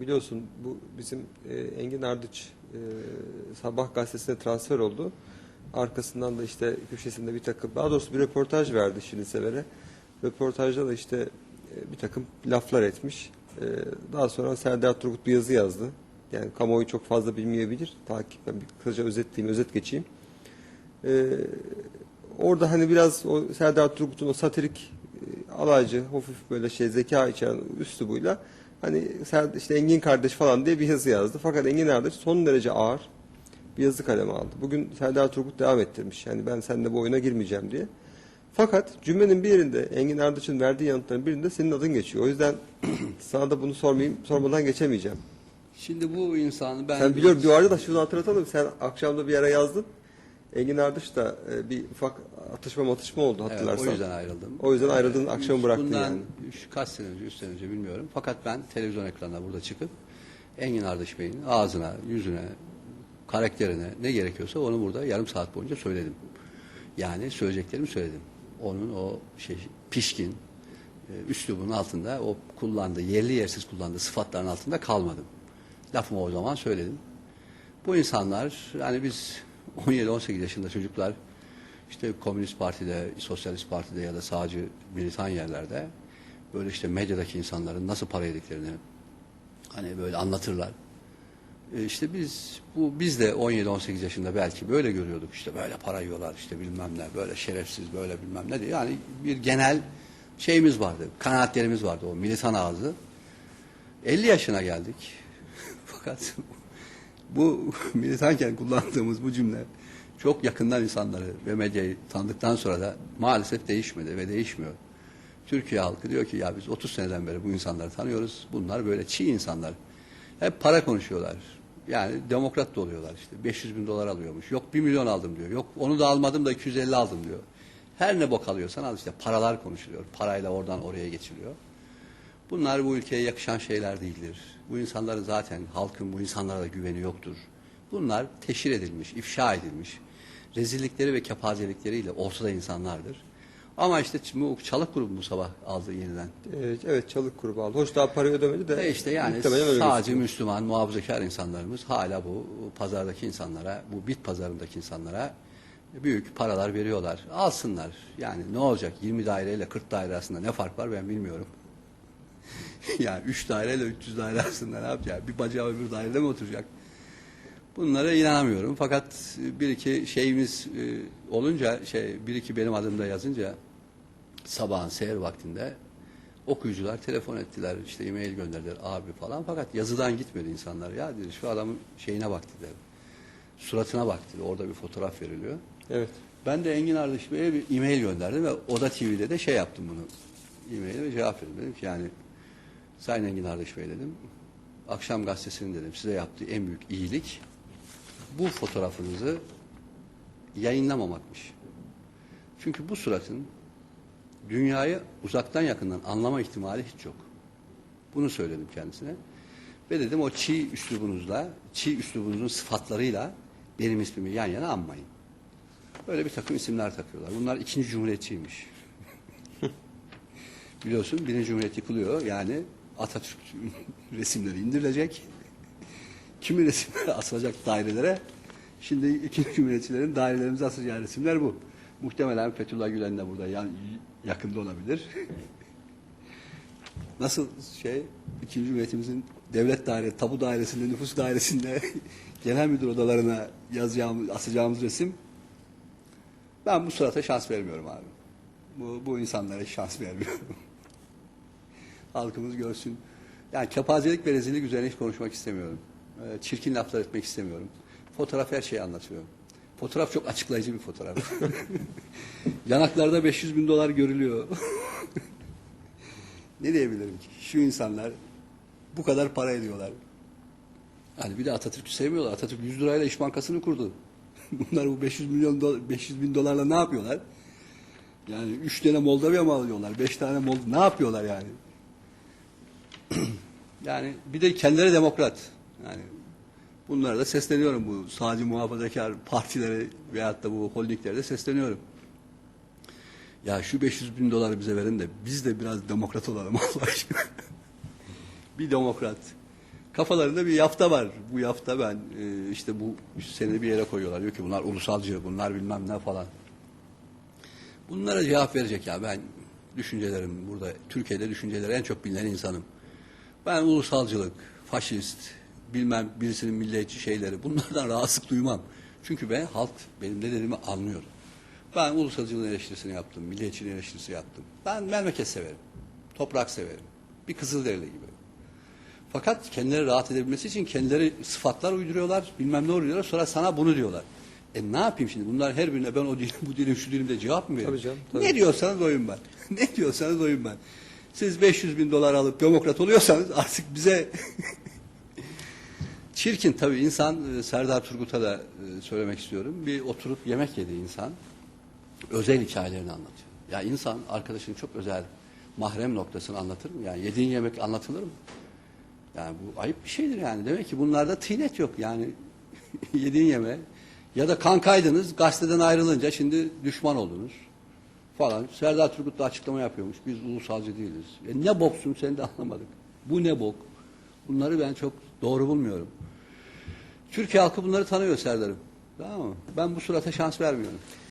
biliyorsun bu bizim e, Engin Ardıç e, Sabah gazetesine transfer oldu. Arkasından da işte köşesinde bir takım daha doğrusu bir röportaj verdi Şirin Sever'e. Röportajda da işte e, bir takım laflar etmiş. E, daha sonra Serdar Turgut bir yazı yazdı. Yani kamuoyu çok fazla bilmeyebilir. Takip ben bir kısaca özetleyeyim, özet geçeyim. E, orada hani biraz o Serdar Turgut'un o satirik e, alaycı, hafif böyle şey zeka içeren üslubuyla hani işte Engin kardeş falan diye bir yazı yazdı. Fakat Engin kardeş son derece ağır bir yazı kaleme aldı. Bugün Serdar Turgut devam ettirmiş. Yani ben seninle bu oyuna girmeyeceğim diye. Fakat cümlenin bir yerinde Engin Ardıç'ın verdiği yanıtların birinde senin adın geçiyor. O yüzden sana da bunu sormayayım, sormadan geçemeyeceğim. Şimdi bu insanı ben... Sen biliyorum bir arada da şunu hatırlatalım. Sen akşamda bir yere yazdın. Engin Ardıç da e, bir ufak atışma matışma oldu Evet, hatırlarsan. o yüzden ayrıldım. O yüzden ayrıldın, Ee, akşamı bıraktın bundan yani. üç, kaç sene önce, üç sene önce bilmiyorum. Fakat ben televizyon ekranına burada çıkıp Engin Ardış Bey'in ağzına, yüzüne, karakterine ne gerekiyorsa onu burada yarım saat boyunca söyledim. Yani söyleyeceklerimi söyledim. Onun o şey pişkin, e, üslubunun altında o kullandığı, yerli yersiz kullandığı sıfatların altında kalmadım. Lafımı o zaman söyledim. Bu insanlar yani biz 17-18 yaşında çocuklar işte Komünist Parti'de, Sosyalist Parti'de ya da sağcı militan yerlerde böyle işte medyadaki insanların nasıl para yediklerini hani böyle anlatırlar. E işte biz bu biz de 17-18 yaşında belki böyle görüyorduk işte böyle para yiyorlar işte bilmem ne böyle şerefsiz böyle bilmem ne diye. Yani bir genel şeyimiz vardı kanaatlerimiz vardı o militan ağzı. 50 yaşına geldik. Fakat bu militanken kullandığımız bu cümle çok yakından insanları ve medyayı tanıdıktan sonra da maalesef değişmedi ve değişmiyor. Türkiye halkı diyor ki ya biz 30 seneden beri bu insanları tanıyoruz. Bunlar böyle çiğ insanlar. Hep para konuşuyorlar. Yani demokrat da oluyorlar işte. 500 bin dolar alıyormuş. Yok 1 milyon aldım diyor. Yok onu da almadım da 250 aldım diyor. Her ne bok alıyorsan al işte paralar konuşuluyor. Parayla oradan oraya geçiliyor. Bunlar bu ülkeye yakışan şeyler değildir. Bu insanların zaten halkın bu insanlara da güveni yoktur. Bunlar teşhir edilmiş, ifşa edilmiş. Rezillikleri ve kepazelikleriyle ortada insanlardır. Ama işte bu çalık grubu bu sabah aldı yeniden. Evet, evet çalık grubu aldı. Hoş daha parayı ödemedi de. E işte yani sadece. Müslüman, muhafazakar insanlarımız hala bu pazardaki insanlara, bu bit pazarındaki insanlara büyük paralar veriyorlar. Alsınlar. Yani ne olacak? 20 daireyle 40 daire arasında ne fark var ben bilmiyorum. yani 3 daireyle 300 daire arasında ne yapacak? Bir bacağı öbür dairede mi oturacak? Bunlara inanamıyorum. Fakat bir iki şeyimiz e, olunca, şey bir iki benim adımda yazınca sabahın seher vaktinde okuyucular telefon ettiler, işte e-mail gönderdiler abi falan. Fakat yazıdan gitmedi insanlar. Ya dedi şu adamın şeyine bak dediler. Suratına bak dedi. Orada bir fotoğraf veriliyor. Evet. Ben de Engin Ardış Bey'e bir e-mail gönderdim ve Oda TV'de de şey yaptım bunu. E-mail'e cevap verdim. Dedim ki yani Sayın Engin Ardış Bey dedim. Akşam gazetesinin dedim size yaptığı en büyük iyilik bu fotoğrafınızı yayınlamamakmış. Çünkü bu suratın dünyayı uzaktan yakından anlama ihtimali hiç yok. Bunu söyledim kendisine. Ve dedim o çiğ üslubunuzla, çiğ üslubunuzun sıfatlarıyla benim ismimi yan yana anmayın. Böyle bir takım isimler takıyorlar. Bunlar ikinci cumhuriyetçiymiş. Biliyorsun birinci cumhuriyet yıkılıyor. Yani Atatürk resimleri indirilecek. Kimi resimler asılacak dairelere. Şimdi ikinci cumhuriyetçilerin dairelerimize asacağı resimler bu. Muhtemelen Fethullah Gülen de burada yan, yakında olabilir. Nasıl şey ikinci cumhuriyetimizin devlet daire, tabu dairesinde, nüfus dairesinde genel müdür odalarına yazacağımız, asacağımız resim ben bu surata şans vermiyorum abi. Bu, bu insanlara şans vermiyorum. Halkımız görsün. Yani kepazelik ve rezillik üzerine hiç konuşmak istemiyorum. Ee, çirkin laflar etmek istemiyorum. Fotoğraf her şeyi anlatıyor. Fotoğraf çok açıklayıcı bir fotoğraf. Yanaklarda 500 bin dolar görülüyor. ne diyebilirim ki? Şu insanlar bu kadar para ediyorlar. Yani bir de Atatürk'ü sevmiyorlar. Atatürk 100 lirayla İş Bankası'nı kurdu. Bunlar bu 500 milyon dolar, 500 bin dolarla ne yapıyorlar? Yani 3 tane Moldova mı alıyorlar? 5 tane Moldova ne yapıyorlar yani? yani bir de kendileri demokrat. Yani bunlara da sesleniyorum bu sağcı muhafazakar partilere veyahut da bu holdinglere sesleniyorum. Ya şu 500 bin doları bize verin de biz de biraz demokrat olalım Allah aşkına. bir demokrat kafalarında bir yafta var. Bu yafta ben e, işte bu seni bir yere koyuyorlar. Diyor ki bunlar ulusalcı, bunlar bilmem ne falan. Bunlara cevap verecek ya ben düşüncelerim burada Türkiye'de düşünceleri en çok bilinen insanım. Ben ulusalcılık, faşist, bilmem birisinin milliyetçi şeyleri bunlardan rahatsızlık duymam. Çünkü ben halk benim ne dediğimi anlıyor. Ben ulusalcılığın eleştirisini yaptım, milliyetçiliğin eleştirisi yaptım. Ben memleket severim, toprak severim. Bir Kızılderili gibi. Fakat kendileri rahat edebilmesi için kendileri sıfatlar uyduruyorlar, bilmem ne uyduruyorlar. Sonra sana bunu diyorlar. E ne yapayım şimdi? Bunlar her birine ben o dilim, bu dilim, şu dilimde cevap mı vereyim? Tabii canım, tabii. Ne diyorsanız oyun ben. ne diyorsanız oyun ben. Siz 500 bin dolar alıp demokrat oluyorsanız artık bize çirkin tabii insan e, Serdar Turgut'a da e, söylemek istiyorum. Bir oturup yemek yedi insan. Özel hikayelerini anlatıyor. Ya insan arkadaşının çok özel mahrem noktasını anlatır mı? Yani yediğin yemek anlatılır mı? Yani bu ayıp bir şeydir yani. Demek ki bunlarda tıynet yok. Yani yediğin yeme ya da kankaydınız gazeteden ayrılınca şimdi düşman oldunuz falan. Serdar Turgut da açıklama yapıyormuş. Biz ulusalcı değiliz. E ne boksun sen de anlamadık. Bu ne bok? Bunları ben çok doğru bulmuyorum. Türkiye halkı bunları tanıyor Serdar'ım. Tamam mı? Ben bu surata şans vermiyorum.